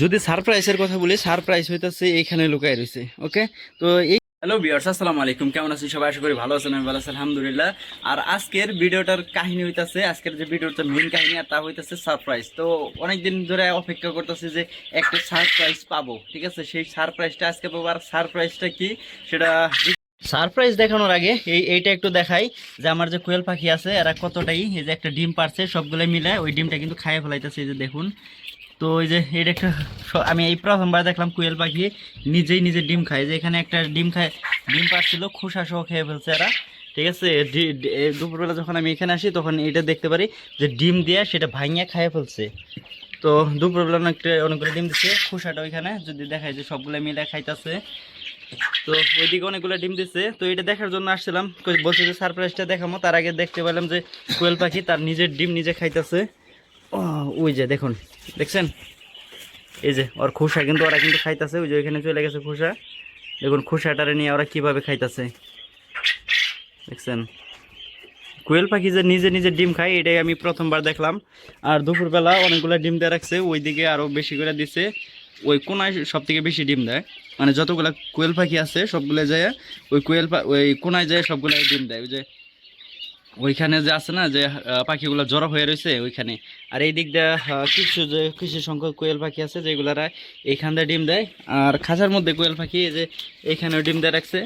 যদি সারপ্রাইজের কথা বলি, সারপ্রাইজ হইতাছে এইখানে লুকাই রয়েছে ওকে? তো এই হ্যালো বিয়ার্স আসসালামু আলাইকুম। কেমন আছেন সবাই? আশা করি ভালো আছেন, আমি ভালো আছি, আলহামদুলিল্লাহ। আর আজকের ভিডিওটার কাহিনী হইতাছে, আজকের যে ভিডিওটা মেইন কাহিনী, আর তা হইতাছে সারপ্রাইজ। তো অনেকদিন ধরে অপেক্ষা করতেছি যে একটা সারপ্রাইজ পাবো, ঠিক আছে? সেই সারপ্রাইজটা আজকে পাবো, আর সারপ্রাইজটা কি? সেটা সারপ্রাইজ দেখানোর আগে এই এইটা একটু দেখাই যে আমার যে কোয়েল পাখি আছে, এরা কতটাই, এই যে একটা ডিম পারছে সবগুলো মিলে ওই ডিমটা কিন্তু খাইয়ে ফেলাইতেছে, এই যে দেখুন। তো ওই যে, এটা একটা আমি এই প্রথমবার দেখলাম কোয়েল পাখি নিজেই নিজে ডিম খায়। যে এখানে একটা ডিম খায়, ডিম পারছিল খোসা সহ খেয়ে ফেলছে এরা। ঠিক আছে? দুপুরবেলা যখন আমি এখানে আসি, তখন এটা দেখতে পারি যে ডিম দিয়ে সেটা ভাঙিয়ে খাইয়ে ফেলছে। তো দুপুরবেলা অনেকটা অনেকগুলো ডিম দিচ্ছে খোসাটা ওইখানে, যদি দেখায় যে সবগুলো মিলে খাইতেছে। তো ওইদিকে অনেকগুলো ডিম দিচ্ছে তো এটা দেখার জন্য আসছিলাম। বলছে যে সারপ্রাইজটা দেখামো। তার আগে দেখতে পেলাম যে কোয়েল পাখি তার নিজের ডিম নিজে খাইতেছে। ওই যে দেখুন। দেখছেন? এই যে, ওর খোসা কিন্তু ওরা কিন্তু খাইতেছে, ওই যে ওইখানে চলে গেছে খোসা। দেখুন, খোসাটারে নিয়ে ওরা কীভাবে খাইতেছে। দেখছেন? কোয়েল পাখি যে নিজে নিজে ডিম খায়, এটাই আমি প্রথমবার দেখলাম। আর দুপুরবেলা অনেকগুলো ডিম দিয়ে রাখছে, ওইদিকে আরও বেশি করে দিছে। ওই কোনায় সব থেকে বেশি ডিম দেয়। মানে যতগুলো কোয়েল পাখি আছে সবগুলো যায়, ওই কোয়েল ওই কোনায় যায় সবগুলো ডিম দেয়। ওই যে ওইখানে যে আছে না, যে পাখিগুলো জড়ো হয়ে রয়েছে ওইখানে। আর এই দিক দিয়ে কিছু যে, কিছু সংখ্যক কোয়েল পাখি আছে যেগুলারা এইখান দিয়ে ডিম দেয়। আর খাঁচার মধ্যে কোয়েল পাখি যে, এইখানেও ডিম দিয়ে রাখছে।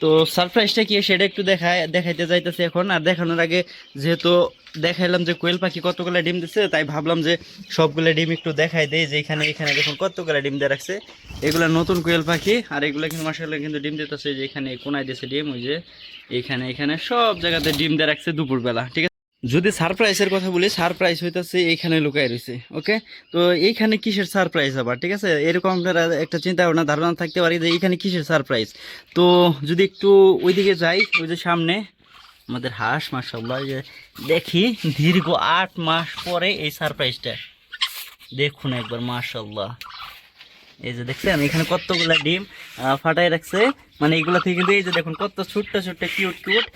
তো সারপ্রাইজটা কি সেটা একটু দেখায়, দেখাইতে যাইতেছে এখন। আর দেখানোর আগে যেহেতু দেখাইলাম যে কোয়েল পাখি কতগুলো ডিম দিচ্ছে তাই ভাবলাম যে সবগুলো ডিম একটু দেখাই দেয় যে এখানে এখানে দেখুন কতগুলো ডিম দিয়ে রাখছে। এগুলো নতুন কোয়েল পাখি, আর এগুলো কিন্তু মাসাল্লাহ কিন্তু ডিম দিতেছে যে এখানে কোনায় দিয়েছে ডিম, ওই যে এখানে এখানে সব জায়গাতে ডিম দিয়ে রাখছে দুপুরবেলা, ঠিক আছে? যদি সারপ্রাইজের কথা বলি, সারপ্রাইজ হইতাছে এইখানে লুকাই রয়েছে ওকে? তো এইখানে কিসের সারপ্রাইজ আবার, ঠিক আছে? এরকম আপনারা একটা চিন্তা ভাবনা, ধারণা থাকতে পারি যে এইখানে কিসের সারপ্রাইজ। তো যদি একটু ওইদিকে যাই, ওই যে সামনে আমাদের হাঁস মাসাল্লাহ যে দেখি দীর্ঘ আট মাস পরে এই সারপ্রাইজটা দেখুন একবার মাশাল্লাহ এই যে দেখছেন, এখানে কতগুলা ডিম ফাটাই রাখছে। মানে এগুলা থেকে কিন্তু এই যে দেখুন, কত ছোট্ট ছোট্ট কিউট কিউট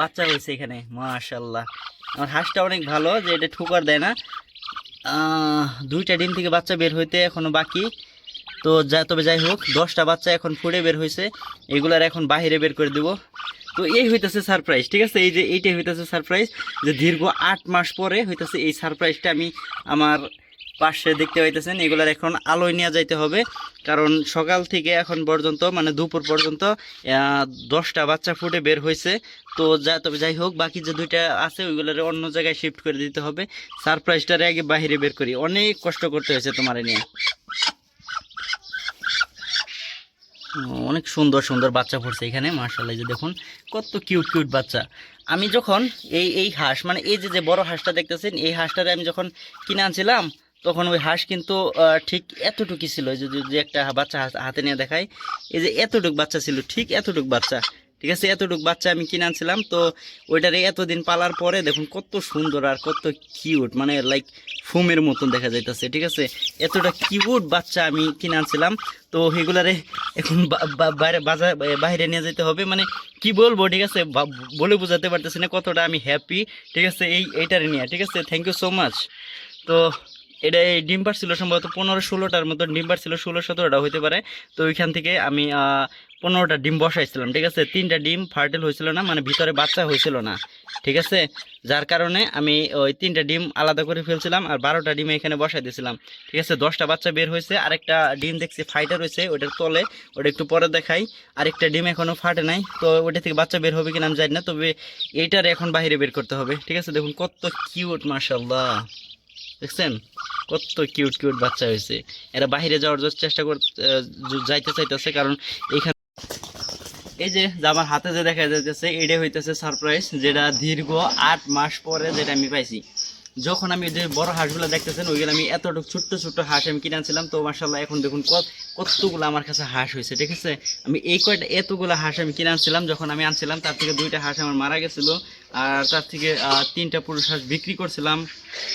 বাচ্চা হয়েছে এখানে মাশাল্লাহ আমার হাঁসটা অনেক ভালো, যে এটা ঠুকার দেয় না। দুইটা ডিম থেকে বাচ্চা বের হইতে এখনও বাকি। তো যা, তবে যাই হোক, দশটা বাচ্চা এখন ফুটে বের হয়েছে এগুলার এখন বাইরে বের করে দেবো। তো এই হইতেছে সারপ্রাইজ ঠিক আছে? এই যে এইটাই হইতেছে সারপ্রাইজ যে দীর্ঘ আট মাস পরে হইতেছে এই সারপ্রাইজটা আমি আমার পাশে দেখতে পাইতেছেন। এগুলার এখন আলোয় নিয়ে যাইতে হবে, কারণ সকাল থেকে এখন পর্যন্ত মানে দুপুর পর্যন্ত দশটা বাচ্চা ফুটে বের হয়েছে তো যা, তবে যাই হোক, বাকি যে দুইটা আছে, ওইগুলোর অন্য জায়গায় শিফট করে দিতে হবে। সারপ্রাইজটারে আগে বাইরে বের করি। অনেক কষ্ট করতে হয়েছে তোমার নিয়ে। অনেক সুন্দর সুন্দর বাচ্চা পড়ছে এখানে মার্শাল্লাহ যে দেখুন, কত কিউট কিউট বাচ্চা। আমি যখন এই এই হাঁস মানে এই যে যে বড় হাঁসটা দেখতেছেন, এই হাঁসটারে আমি যখন কিনে আনছিলাম, তখন ওই হাঁস কিন্তু ঠিক এতটুকু ছিল যে একটা বাচ্চা হাতে নিয়ে দেখায় এই যে এতটুক বাচ্চা ছিল, ঠিক এতটুক বাচ্চা। ঠিক আছে, এতটুক বাচ্চা আমি কিনে আনছিলাম। তো ওইটারে এতদিন পালার পরে দেখুন কত সুন্দর আর কত কিউট মানে লাইক ফুমের মতন দেখা যাইতেছে, ঠিক আছে? এতটা কিউট বাচ্চা আমি কিনে আনছিলাম। তো এগুলারে এখন বাইরে বাজার বাইরে নিয়ে যেতে হবে। মানে কি বলব, ঠিক আছে? বলে বোঝাতে পারতেছি না কতটা আমি হ্যাপি ঠিক আছে? এই, এইটারে নিয়ে, ঠিক আছে? থ্যাংক ইউ সো মাচ তো এটা এই ডিম ছিল সম্ভবত পনেরো ষোলোটার মতো, ডিম ছিল ষোলো সতেরোটা হইতে পারে। তো ওইখান থেকে আমি পনেরোটা ডিম বসাইছিলাম, ঠিক আছে? তিনটা ডিম ফার্টেল হয়েছিল না মানে ভিতরে বাচ্চা হয়েছিল না, ঠিক আছে? যার কারণে আমি ওই তিনটা ডিম আলাদা করে ফেলছিলাম আর বারোটা ডিম এখানে বসাই দিয়েছিলাম, ঠিক আছে? দশটা বাচ্চা বের হয়েছে, আরেকটা ডিম দেখছি ফাইটার রয়েছে ওটার তলে, ওটা একটু পরে দেখাই। আরেকটা ডিম এখনও ফাটে নাই, তো ওটা থেকে বাচ্চা বের হবে কিনা আমি জানি না, তবে এইটার এখন বাইরে বের করতে হবে, ঠিক আছে? দেখুন কত কিউট মার্শাল্লাহ দেখছেন? কত কিউট কিউট বাচ্চা হয়েছে। এরা বাইরে যাওয়ার চেষ্টা কর যাইতে চাইতেছে কারণ এইখানে এই যে যে আমার হাতে যে দেখা যাইতেছে এটা হইতেছে সারপ্রাইজ যেটা দীর্ঘ আট মাস পরে যেটা আমি পাইছি। যখন আমি যে বড় হাঁসগুলো দেখতেছেন, ওইগুলো আমি এতটুকু ছোট্ট ছোট্ট হাঁস আমি কিনেছিলাম তো মার্শাল্লাহ এখন দেখুন কত কতগুলো আমার কাছে হাঁস হয়েছে ঠিক আছে? আমি এই কয়টা এতগুলো হাঁস আমি কিনে আনছিলাম যখন আমি আনছিলাম তার থেকে দুইটা হাঁস আমার মারা গেছিল আর তার থেকে তিনটা পুরুষ হাঁস বিক্রি করছিলাম।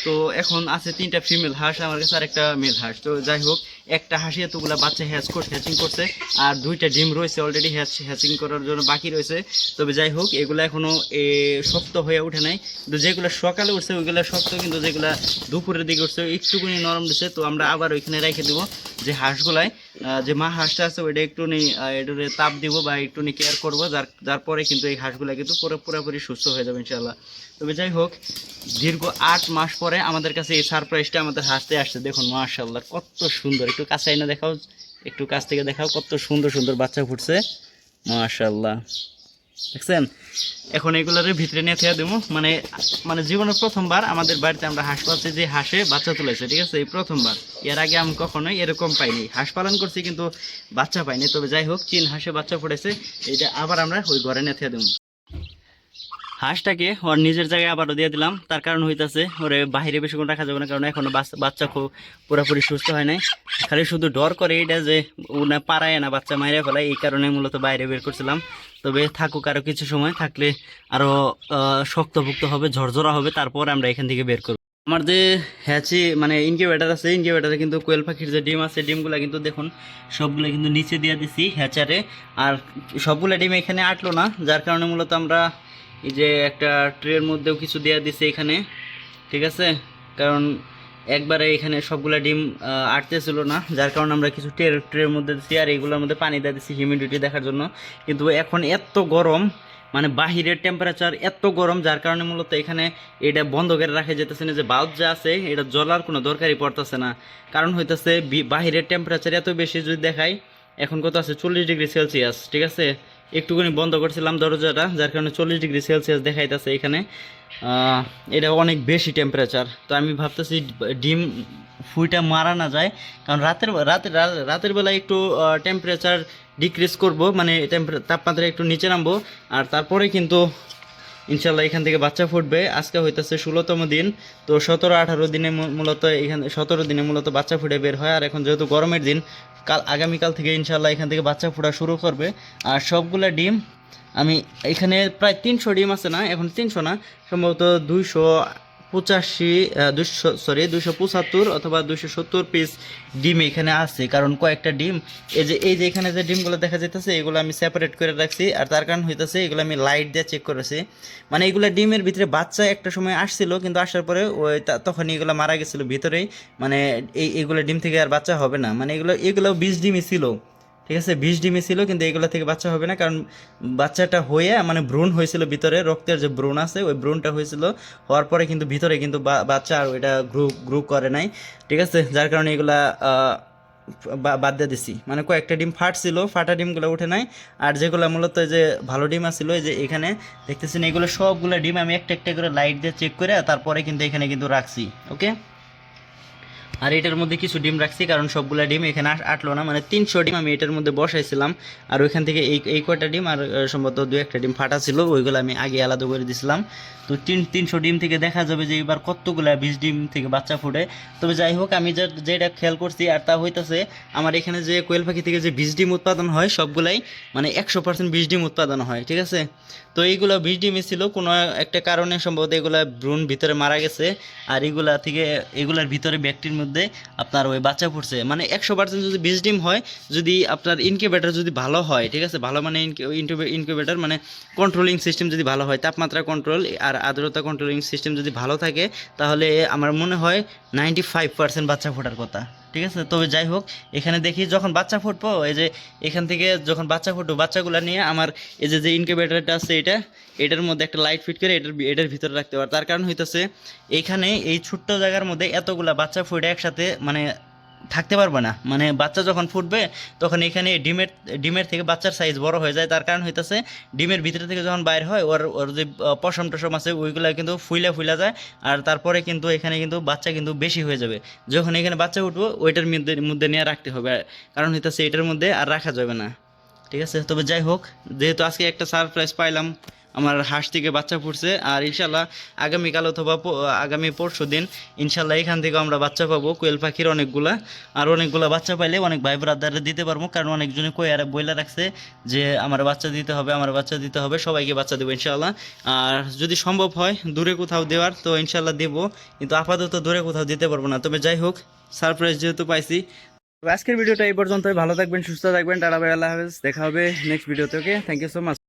তো এখন আছে তিনটা ফিমেল হাঁস আমার কাছে আর একটা মেল হাঁস। তো যাই হোক একটা হাঁসি এতগুলা বাচ্চা হ্যাচ করছে হ্যাচিং করছে আর দুইটা ডিম রয়েছে অলরেডি হ্যাচ হ্যাচিং করার জন্য বাকি রয়েছে। তবে যাই হোক এগুলো এখনও এ, শক্ত হয়ে ওঠে নাই। কিন্তু যেগুলো সকালে উঠছে ওইগুলো শক্ত কিন্তু যেগুলো দুপুরের দিকে উঠছে একটুকুনি নরম দিচ্ছে তো আমরা আবার ওইখানে রেখে দেবো যে হাঁসগুলাই। আহ, যে মা হাঁসটা আছে, ওইটা একটুনি এটার তাপ দিব বা একটুনি কেয়ার করব, যার যার পরে কিন্তু এই হাঁসগুলো কিন্তু পুরো পুরোপুরি সুস্থ হয়ে যাবে ইনশাল্লাহ তবে যাই হোক, দীর্ঘ আট মাস পরে আমাদের কাছে এই সারপ্রাইজটা আমাদের হাসতে আসছে। দেখুন মাশাল্লাহ কত সুন্দর। একটু কাছে না দেখাও, একটু কাছ থেকে দেখাও, কত সুন্দর সুন্দর বাচ্চা ফুটছে। মাশাল্লাহ দেখছেন? এখন এগুলোর ভিতরে নিয়ে থেয়ে দেবো মানে মানে জীবনের প্রথমবার আমাদের বাড়িতে আমরা হাঁস পাচ্ছি যে হাঁসে বাচ্চা তুলেছে, ঠিক আছে? এই প্রথমবার। এর আগে আমি কখনোই এরকম পাইনি। হাঁস পালন করছি কিন্তু বাচ্চা পাইনি। তবে যাই হোক, চীন হাঁসে বাচ্চা পড়েছে। এটা আবার আমরা ওই ঘরে নিয়ে থেয়ে দেবো হাঁসটাকে ওর নিজের জায়গায় আবারও দিয়ে দিলাম। তার কারণ হইতাছে, ওরে বাইরে বেশিক্ষণ রাখা যাবে না, কারণ এখনও বাচ্চা- খুব পুরোপুরি সুস্থ হয় নাই। খালি শুধু ডর করে এটা যে ও না পারায় না, বাচ্চা মাইরে ফেলায় এই কারণে মূলত বাইরে বের করছিলাম। তবে থাকুক আরও কিছু সময়, থাকলে আরও শক্তভুক্ত হবে, ঝরঝরা হবে, তারপর আমরা এখান থেকে বের করব। আমার যে হ্যাচি মানে ইনকিউবেটার আছে ইনকিউবেটারে কিন্তু কোয়েল পাখির যে ডিম আছে, ডিমগুলো কিন্তু দেখুন, সবগুলো কিন্তু নিচে দিয়ে দিছি হ্যাচারে। আর সবগুলো ডিম এখানে আটলো না, যার কারণে মূলত আমরা এই যে একটা ট্রের মধ্যেও কিছু দেওয়া দিছে এখানে ঠিক আছে? কারণ একবারে এখানে সবগুলা ডিম আহ, আটতেছিল না যার কারণে আমরা কিছু ট্রের ট্রের মধ্যে দিচ্ছি আর এইগুলোর মধ্যে পানি দিয়ে দিচ্ছি হিউমিডিটি দেখার জন্য। কিন্তু এখন এত গরম মানে বাহিরের টেম্পারেচার এত গরম যার কারণে মূলত এখানে এটা বন্ধ করে রাখা যেতেছে না যে বাল্ব যা আছে এটা জ্বলার কোনো দরকারই পড়তেছে না। কারণ হইতেছে বাহিরের টেম্পারেচার এত বেশি যদি দেখাই এখন কত আছে? চল্লিশ ডিগ্রি সেলসিয়াস ঠিক আছে? একটুখানি বন্ধ করছিলাম দরজাটা, যার কারণে চল্লিশ ডিগ্রি সেলসিয়াস দেখাইতেছে এখানে। এটা অনেক বেশি টেম্পারেচার তো আমি ভাবতেছি ডিম ফুইটা মারা না যায়, কারণ রাতের রাতের রাতের বেলায় একটু টেম্পারেচার ডিক্রিজ করব মানে তাপমাত্রা একটু নিচে নামবো। আর তারপরে কিন্তু ইনশাল্লাহ এখান থেকে বাচ্চা ফুটবে। আজকে হইতেছে ষোলোতম দিন, তো সতেরো আঠারো দিনে মূলত এখানে সতেরো দিনে মূলত বাচ্চা ফুটে বের হয়। আর এখন যেহেতু গরমের দিন কাল আগামীকাল থেকে ইনশাল্লাহ এখান থেকে বাচ্চা ফোটা শুরু করবে। আর সবগুলা ডিম, আমি এখানে প্রায় তিনশো ডিম আছে না? এখন তিনশো না? সম্ভবত দুইশো পঁচাশি দুশো সরি দুশো পঁচাত্তর অথবা দুশো সত্তর পিস ডিম এখানে আছে। কারণ কয়েকটা ডিম, এই যে এই যে এখানে যে ডিমগুলো দেখা যাইতেছে, এগুলো আমি সেপারেট করে রাখছি। আর তার কারণ হইতেছে, এগুলো আমি লাইট দিয়ে চেক করেছি। মানে এগুলো ডিমের ভিতরে বাচ্চা একটা সময় আসছিল, কিন্তু আসার পরে ওই তখন এগুলো মারা গেছিল ভিতরেই। মানে এই, এগুলো ডিম থেকে আর বাচ্চা হবে না। মানে এগুলো এগুলো বিশ ডিমই ছিল। ঠিক আছে, বিষ ডিমে ছিল, কিন্তু এগুলো থেকে বাচ্চা হবে না, কারণ বাচ্চাটা হয়ে মানে ভ্রূণ হয়েছিল ভিতরে, রক্তের যে ভ্রূণ আছে, ওই ভ্রূণটা হয়েছিল, হওয়ার পরে কিন্তু ভিতরে কিন্তু বাচ্চা আর ওইটা গ্রু গ্রু করে নাই, ঠিক আছে, যার কারণে এগুলা বাদ দিয়ে দিছি। মানে কয়েকটা ডিম ফাটছিল ফাটা ডিমগুলো উঠে নাই, আর যেগুলো মূলত যে ভালো ডিম এই যে এখানে দেখতেছেন, এগুলো সবগুলো ডিম আমি একটা একটা করে লাইট দিয়ে চেক করে, তারপরে কিন্তু এখানে কিন্তু রাখছি ওকে আর এটার মধ্যে কিছু ডিম রাখছি, কারণ সবগুলা ডিম এখানে আটলো না। মানে তিনশো ডিম আমি এটার মধ্যে বসাইছিলাম। আর ওইখান থেকে এই এই কয়টা ডিম, আর সম্ভবত দু একটা ডিম ফাটা ছিল, ওইগুলো আমি আগে আলাদা করে দিছিলাম। তো তিন তিনশো ডিম থেকে দেখা যাবে যে এবার কতগুলা বিশ ডিম থেকে বাচ্চা ফুটে। তবে যাই হোক, আমি যে যেটা খেয়াল করছি, আর তা হইতাছে, আমার এখানে যে কোয়েল পাখি থেকে যে বিশ ডিম উৎপাদন হয়, সবগুলাই মানে একশো পার্সেন্ট বিশ ডিম উৎপাদন হয়, ঠিক আছে? তো এইগুলো বিশ ডিমই ছিল। কোনো একটা কারণে সম্ভবত এগুলা ভ্রূণ ভিতরে মারা গেছে, আর এগুলা থেকে এগুলার ভিতরে ব্যাকটির মধ্যে আপনার ওই বাচ্চা ফুটছে মানে একশো পার্সেন্ট যদি বিশ ডিম হয়, যদি আপনার ইনকিউবেটার যদি ভালো হয়, ঠিক আছে? ভালো মানে ইনকিউবেটার মানে কন্ট্রোলিং সিস্টেম যদি ভালো হয়, তাপমাত্রা কন্ট্রোল আর আর্দ্রতা কন্ট্রোলিং সিস্টেম যদি ভালো থাকে, তাহলে আমার মনে হয় নাইনটি ফাইভ পার্সেন্ট বাচ্চা ফোটার কথা। ঠিক আছে? তবে যাই হোক, এখানে দেখি যখন বাচ্চা ফুটবো, এই যে এখান থেকে যখন বাচ্চা ফুটবো, বাচ্চাগুলো নিয়ে আমার এই যে যে ইনকিউবেটারটা আছে এটা, এটার মধ্যে একটা লাইট ফিট করে এটার এটার ভিতরে রাখতে পারে। তার কারণ হইতেছে, এখানে এই ছোট্ট জায়গার মধ্যে এতগুলা বাচ্চা ফুটে একসাথে মানে থাকতে পারবে না। মানে বাচ্চা যখন ফুটবে, তখন এখানে ডিমের ডিমের থেকে বাচ্চার সাইজ বড় হয়ে যায়। তার কারণ হইতেছে, ডিমের ভিতরে থেকে যখন বাইর হয়, ওর ওর যে পশম টসম আছে, ওইগুলো কিন্তু ফুইলা ফুইলা যায়। আর তারপরে কিন্তু এখানে কিন্তু বাচ্চা কিন্তু বেশি হয়ে যাবে। যখন এখানে বাচ্চা উঠবো, ওইটার মধ্যে মধ্যে নিয়ে রাখতে হবে। কারণ হইতেছে, এটার মধ্যে আর রাখা যাবে না। ঠিক আছে? তবে যাই হোক, যেহেতু আজকে একটা সারপ্রাইজ পাইলাম। আমার হাঁস থেকে বাচ্চা ফুটছে আর ইনশাল্লাহ আগামীকাল অথবা আগামী পরশু দিন ইনশাল্লাহ এখান থেকে আমরা বাচ্চা পাবো। কোয়েল পাখির অনেকগুলা। আর অনেকগুলা বাচ্চা পাইলে অনেক ভাই ব্রাদারে দিতে পারব। কারণ অনেকজনে কোয়ার বইলা রাখছে যে, আমার বাচ্চা দিতে হবে, আমার বাচ্চা দিতে হবে, সবাইকে বাচ্চা দেবো ইনশাল্লাহ। আর যদি সম্ভব হয়, দূরে কোথাও দেওয়ার তো ইনশাল্লাহ দেবো। কিন্তু আপাতত দূরে কোথাও দিতে পারব না। তবে যাই হোক সারপ্রাইজ যেহেতু পাইছি। আজকের ভিডিওটা এই পর্যন্তই। ভালো থাকবেন, সুস্থ থাকবেন। টাটা বাই আল্লাহ হাফেজ। দেখা হবে নেক্সট ভিডিওতে okay thank you so much